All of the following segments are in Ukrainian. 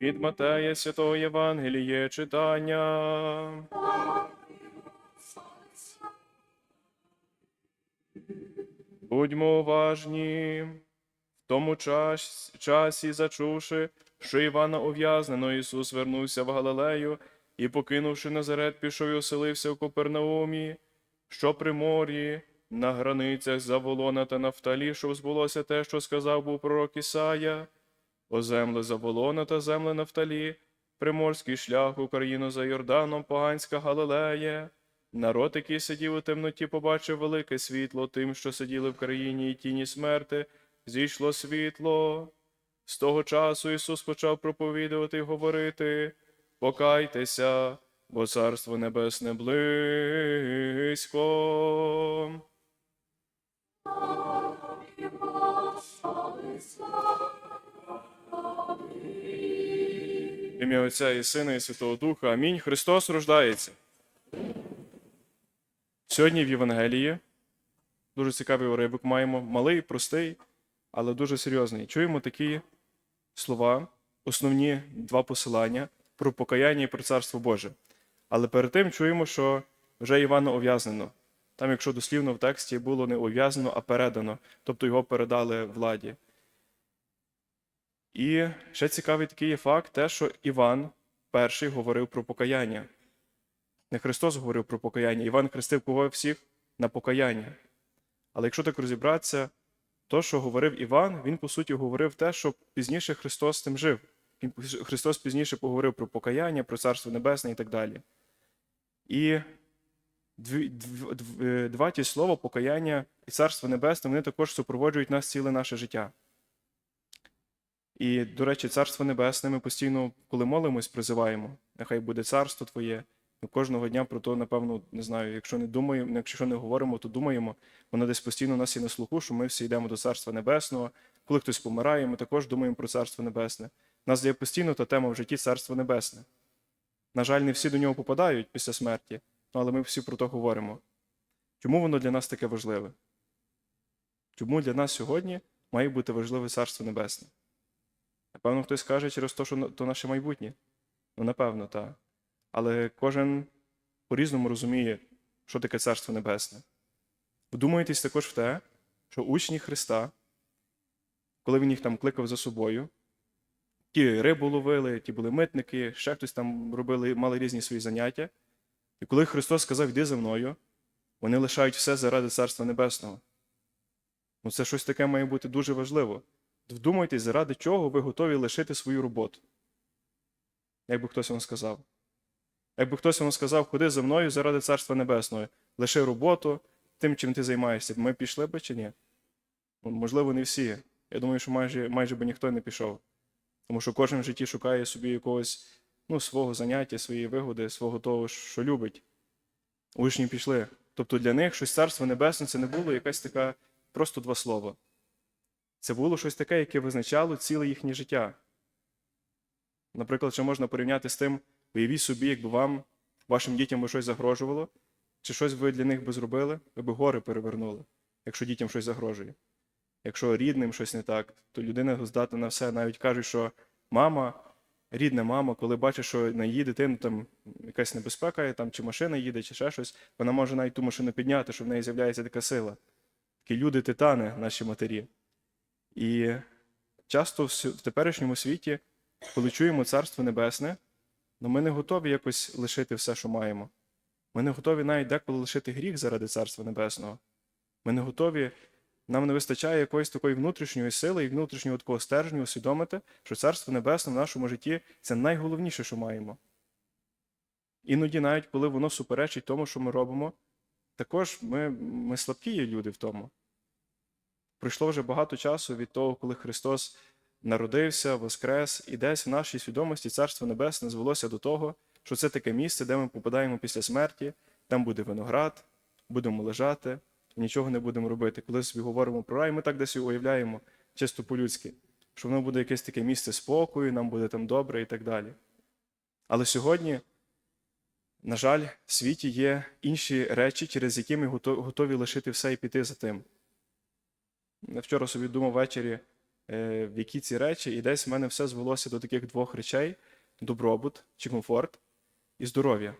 Від Матея Святого Євангеліє читання. Будьмо уважні. В тому час, часі, зачувши, що Івана ув'язнено, Ісус вернувся в Галилею і, покинувши Назарет, пішов і оселився в Копернаумі, що при морі, на границях Заволона та Нафталі, щоб збулося те, що сказав був пророк Ісая. О земле Заволона та земле Нафталі, приморський шлях Україну за Йорданом, поганська Галилея. Народ, який сидів у темноті, побачив велике світло тим, що сиділи в країні і тіні смерти, зійшло світло. З того часу Ісус почав проповідувати і говорити: Покайтеся, бо Царство Небесне близько. Ім'я Отця і Сина, і Святого Духа. Амінь. Христос рождається. Сьогодні в Євангелії дуже цікавий уривок маємо. Малий, простий, але дуже серйозний. Чуємо такі слова, основні два посилання про покаяння і про Царство Боже. Але перед тим чуємо, що вже Івана ув'язнено. Там, якщо дослівно в тексті було не ув'язнено, а передано, тобто його передали владі. І ще цікавий такий є факт, те, що Іван перший говорив про покаяння. Не Христос говорив про покаяння, Іван хрестив кого всіх на покаяння. Але якщо так розібратися, то, що говорив Іван, він, по суті, говорив те, що пізніше Христос з тим жив. Христос пізніше поговорив про покаяння, про Царство Небесне і так далі. І два ті слова, покаяння і Царство Небесне, вони також супроводжують нас ціле наше життя. І, до речі, Царство Небесне ми постійно, коли молимось, призиваємо. Нехай буде царство Твоє. Ми кожного дня про то, напевно, не знаю, якщо не думаємо, якщо не говоримо, то думаємо. Воно десь постійно нас є на слуху, що ми всі йдемо до Царства Небесного. Коли хтось помирає, ми також думаємо про Царство Небесне. У нас є постійно та тема в житті Царство Небесне. На жаль, не всі до нього попадають після смерті, ну, але ми всі про то говоримо. Чому воно для нас таке важливе? Чому для нас сьогодні має бути важливе Царство Небесне? Напевно, хтось каже через те, що то наше майбутнє. Ну, напевно, так. Але кожен по-різному розуміє, що таке Царство Небесне. Вдумайтесь також в те, що учні Христа, коли він їх там кликав за собою, ті рибу ловили, ті були митники, ще хтось там робили, мали різні свої заняття. І коли Христос сказав, йди за мною, вони лишають все заради Царства Небесного. Ну, це щось таке має бути дуже важливо. Вдумайтесь, заради чого ви готові лишити свою роботу. Якби хтось вам сказав. Якби хтось вам сказав, ходи за мною заради Царства Небесного, лиши роботу тим, чим ти займаєшся, ми пішли би чи ні? Ну, Можливо, не всі. Я думаю, що майже майже би ніхто не пішов. Тому що кожен в житті шукає собі якогось ну, свого заняття, своєї вигоди, свого того, що любить. Учні пішли. Тобто для них щось Царство Небесне це не було якась така просто два слова. Це було щось таке, яке визначало ціле їхнє життя. Наприклад, що можна порівняти з тим, уявіть собі, якби вам, вашим дітям би щось загрожувало, чи щось ви для них би зробили, ви б гори перевернули, якщо дітям щось загрожує. Якщо рідним щось не так, то людина здатна на все. Навіть кажуть, що мама, рідна мама, коли бачить, що на її дитину там якась небезпека, там, чи машина їде, чи ще щось, вона може навіть ту машину підняти, що в неї з'являється така сила. Такі люди титани, наші матері. І часто в теперішньому світі, коли чуємо Царство Небесне, але ми не готові якось лишити все, що маємо. Ми не готові навіть деколи лишити гріх заради Царства Небесного. Ми не готові, нам не вистачає якоїсь такої внутрішньої сили і внутрішнього такого стержню усвідомити, що Царство Небесне в нашому житті це найголовніше, що маємо. Іноді, навіть коли воно суперечить тому, що ми робимо, також ми, ми слабкі є люди в тому. Пройшло вже багато часу від того, коли Христос народився, воскрес, і десь в нашій свідомості Царство Небесне звелося до того, що це таке місце, де ми попадаємо після смерті, там буде виноград, будемо лежати, нічого не будемо робити. Коли собі говоримо про рай, ми так десь уявляємо, чисто по-людськи, що воно буде якесь таке місце спокою, нам буде там добре і так далі. Але сьогодні, на жаль, в світі є інші речі, через які ми готові лишити все і піти за тим. Вчора собі думав ввечері, е, в які ці речі, і десь в мене все звелося до таких двох речей: добробут чи комфорт і здоров'я.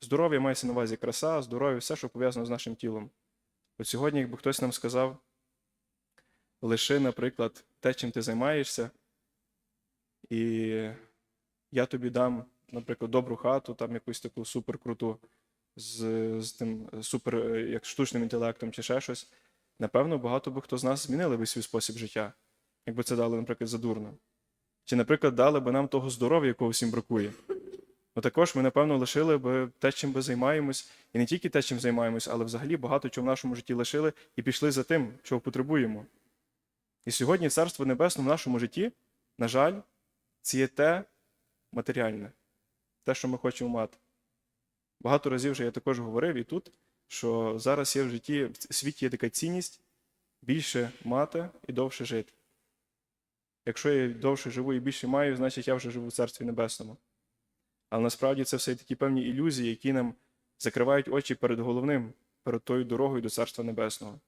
Здоров'я мається на увазі краса, здоров'я, все, що пов'язано з нашим тілом. От сьогодні, якби хтось нам сказав, лиши, наприклад, те, чим ти займаєшся, і я тобі дам, наприклад, добру хату, там якусь таку суперкруту, з, з тим супер, як штучним інтелектом чи ще щось. Напевно, багато би хто з нас змінили би свій спосіб життя, якби це дали, наприклад, задурно. Чи, наприклад, дали би нам того здоров'я, якого всім бракує. Ну також ми, напевно, лишили би те, чим би займаємось, і не тільки те, чим займаємось, але взагалі багато чого в нашому житті лишили і пішли за тим, чого потребуємо. І сьогодні Царство Небесне в нашому житті, на жаль, це є те матеріальне, те, що ми хочемо мати. Багато разів вже я також говорив і тут, що зараз є в житті, в світі є така цінність більше мати і довше жити. Якщо я довше живу і більше маю, значить я вже живу в Царстві Небесному. Але насправді це все такі певні ілюзії, які нам закривають очі перед головним, перед тою дорогою до Царства Небесного.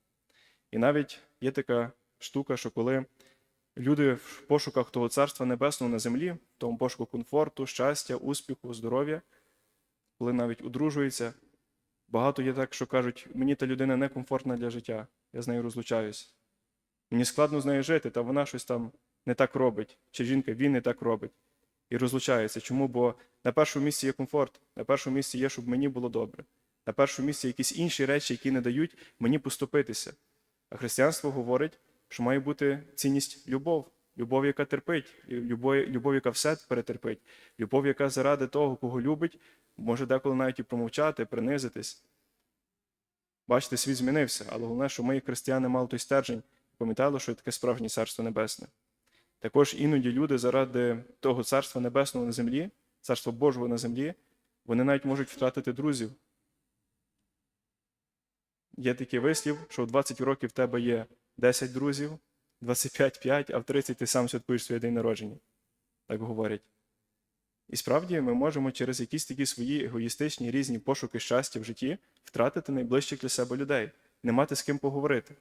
І навіть є така штука, що коли люди в пошуках того Царства Небесного на землі, в тому пошуку комфорту, щастя, успіху, здоров'я, коли навіть одружуються, багато є так, що кажуть, мені та людина некомфортна для життя, я з нею розлучаюсь. Мені складно з нею жити, та вона щось там не так робить, чи жінка він не так робить. І розлучається. Чому? Бо на першому місці є комфорт, на першому місці є, щоб мені було добре. На першому місці якісь інші речі, які не дають мені поступитися. А християнство говорить, що має бути цінність любов, любов, яка терпить, любов, любов, яка все перетерпить, любов, яка заради того, кого любить, може деколи навіть і промовчати, принизитись. Бачите, світ змінився, але головне, що ми, як християни, мали той стержень, пам'ятали, що таке справжнє царство небесне. Також іноді люди заради того царства небесного на землі, царства Божого на землі, вони навіть можуть втратити друзів. Є такий вислів, що в 20 років в тебе є 10 друзів, 25 5, а в 30 ти сам святкуєш своє день народження. Так говорять. І справді ми можемо через якісь такі свої егоїстичні різні пошуки щастя в житті втратити найближчих для себе людей, не мати з ким поговорити.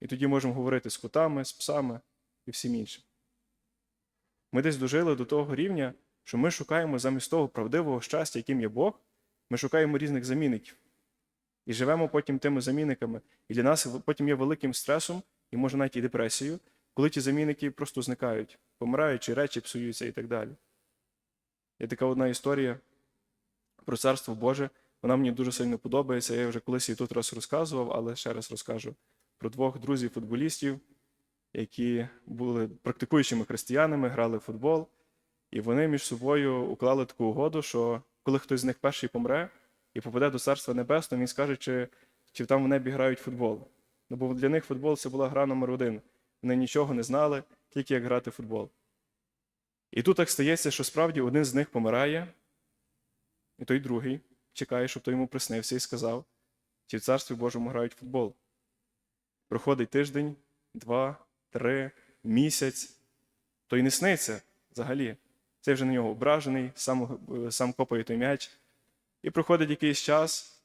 І тоді можемо говорити з котами, з псами і всім іншим. Ми десь дожили до того рівня, що ми шукаємо замість того правдивого щастя, яким є Бог, ми шукаємо різних замінників. І живемо потім тими замінниками. І для нас потім є великим стресом, і може навіть і депресією, коли ті замінники просто зникають, помирають, чи речі псуються і так далі. Є така одна історія про Царство Боже. Вона мені дуже сильно подобається. Я вже колись її тут раз розказував, але ще раз розкажу про двох друзів-футболістів, які були практикуючими християнами, грали в футбол, і вони між собою уклали таку угоду, що коли хтось з них перший помре і попаде до Царства Небесного, він скаже, чи, чи там в небі грають футбол. Ну, бо для них футбол це була гра номер один. Вони нічого не знали, тільки як грати в футбол. І тут так стається, що справді один з них помирає, і той другий чекає, щоб той йому приснився і сказав, чи в Царстві Божому грають в футбол. Проходить тиждень, два, три, місяць, то й не сниться взагалі. Цей вже на нього ображений, сам, сам копає той м'яч. І проходить якийсь час,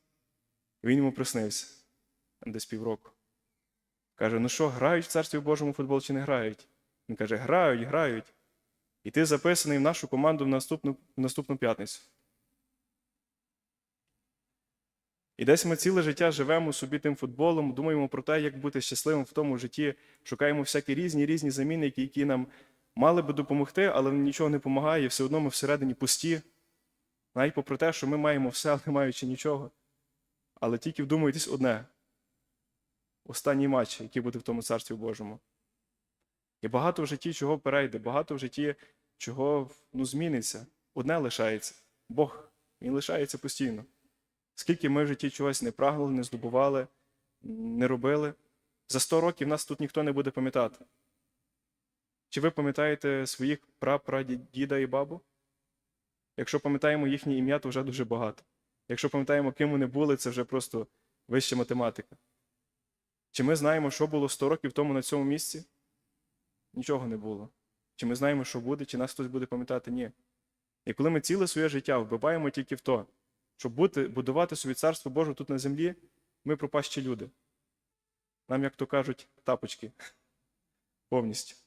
він йому приснився десь півроку. Каже: ну що, грають в Царстві Божому футбол чи не грають? Він каже, грають, грають. І ти записаний в нашу команду в наступну, в наступну п'ятницю. І десь ми ціле життя живемо собі тим футболом, думаємо про те, як бути щасливим в тому житті, шукаємо всякі різні різні замінники, які нам мали би допомогти, але нічого не допомагає, і все одно ми всередині пусті. Навіть попри те, що ми маємо все, не маючи нічого. Але тільки вдумайтесь одне: останній матч, який буде в тому царстві Божому. І багато в житті чого перейде, багато в житті чого ну, зміниться. Одне лишається Бог, Він лишається постійно. Скільки ми в житті чогось не прагнули, не здобували, не робили, за 100 років нас тут ніхто не буде пам'ятати. Чи ви пам'ятаєте своїх прапрадіда і бабу? Якщо пам'ятаємо їхнє ім'я, то вже дуже багато. Якщо пам'ятаємо, ким вони були, це вже просто вища математика. Чи ми знаємо, що було 100 років тому на цьому місці? Нічого не було. Чи ми знаємо, що буде, чи нас хтось буде пам'ятати? Ні. І коли ми ціле своє життя вбиваємо тільки в то, щоб бути, будувати собі царство Боже тут на землі, ми пропащі люди. Нам, як то кажуть, тапочки. повністю.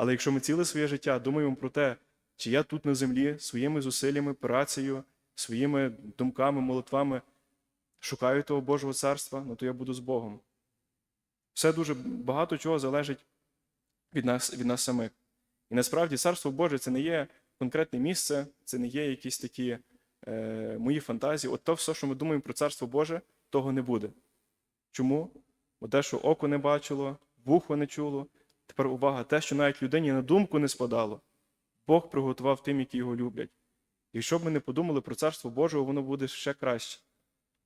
Але якщо ми ціле своє життя думаємо про те, чи я тут на землі своїми зусиллями, працею, своїми думками, молитвами шукаю того Божого царства, ну то я буду з Богом. Все дуже багато чого залежить від нас, від нас самих. І насправді царство Боже це не є конкретне місце, це не є якісь такі е, мої фантазії. От то все, що ми думаємо про царство Боже, того не буде. Чому? Бо те, що око не бачило, вухо не чуло. Тепер увага, те, що навіть людині на думку не спадало, Бог приготував тим, які його люблять. Якщо б ми не подумали про царство Боже, воно буде ще краще.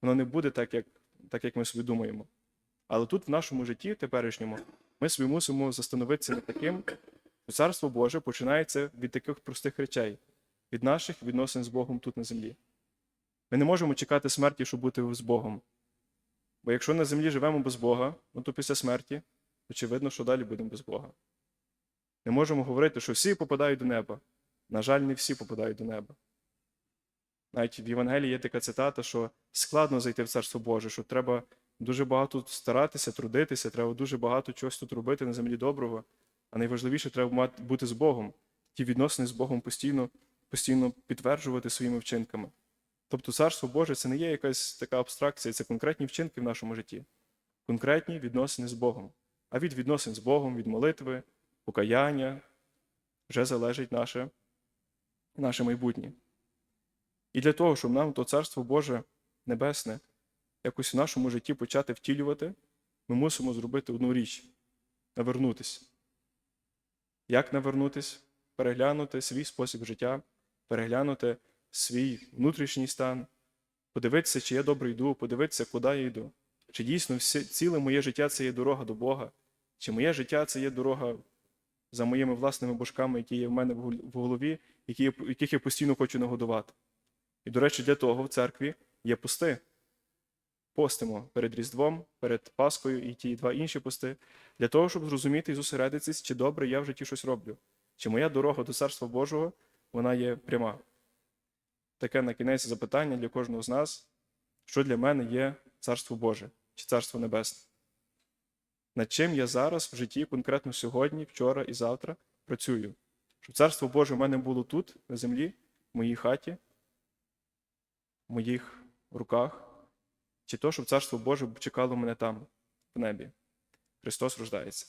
Воно не буде так, як, так, як ми собі думаємо. Але тут, в нашому житті, теперішньому, ми собі мусимо застановитися над таким, що царство Боже починається від таких простих речей, від наших відносин з Богом тут на землі. Ми не можемо чекати смерті, щоб бути з Богом. Бо якщо на землі живемо без Бога, ну то після смерті, очевидно, що далі будемо без Бога. Не можемо говорити, що всі попадають до неба. На жаль, не всі попадають до неба. Навіть в Євангелії є така цитата, що складно зайти в Царство Боже, що треба дуже багато старатися, трудитися, треба дуже багато чогось тут робити на землі доброго. А найважливіше треба бути з Богом, ті відносини з Богом постійно, постійно підтверджувати своїми вчинками. Тобто Царство Боже це не є якась така абстракція, це конкретні вчинки в нашому житті, конкретні відносини з Богом. А від відносин з Богом, від молитви, покаяння вже залежить наше, наше майбутнє. І для того, щоб нам то Царство Боже Небесне якось в нашому житті почати втілювати, ми мусимо зробити одну річ навернутися. Як навернутися? Переглянути свій спосіб життя, переглянути свій внутрішній стан, подивитися, чи я добре йду, подивитися, куди я йду. Чи дійсно ціле моє життя це є дорога до Бога, чи моє життя це є дорога за моїми власними божками, які є в мене в голові, яких я постійно хочу нагодувати. І, до речі, для того в церкві є пости. Постимо перед Різдвом, перед Паскою і ті два інші пости, для того, щоб зрозуміти і зосередитись, чи добре я в житті щось роблю, чи моя дорога до Царства Божого вона є пряма. Таке на кінець запитання для кожного з нас, що для мене є Царство Боже чи Царство Небесне. Над чим я зараз в житті, конкретно сьогодні, вчора і завтра працюю, щоб Царство Боже в мене було тут, на землі, в моїй хаті, в моїх руках, чи то, щоб Царство Боже чекало мене там, в небі. Христос рождається.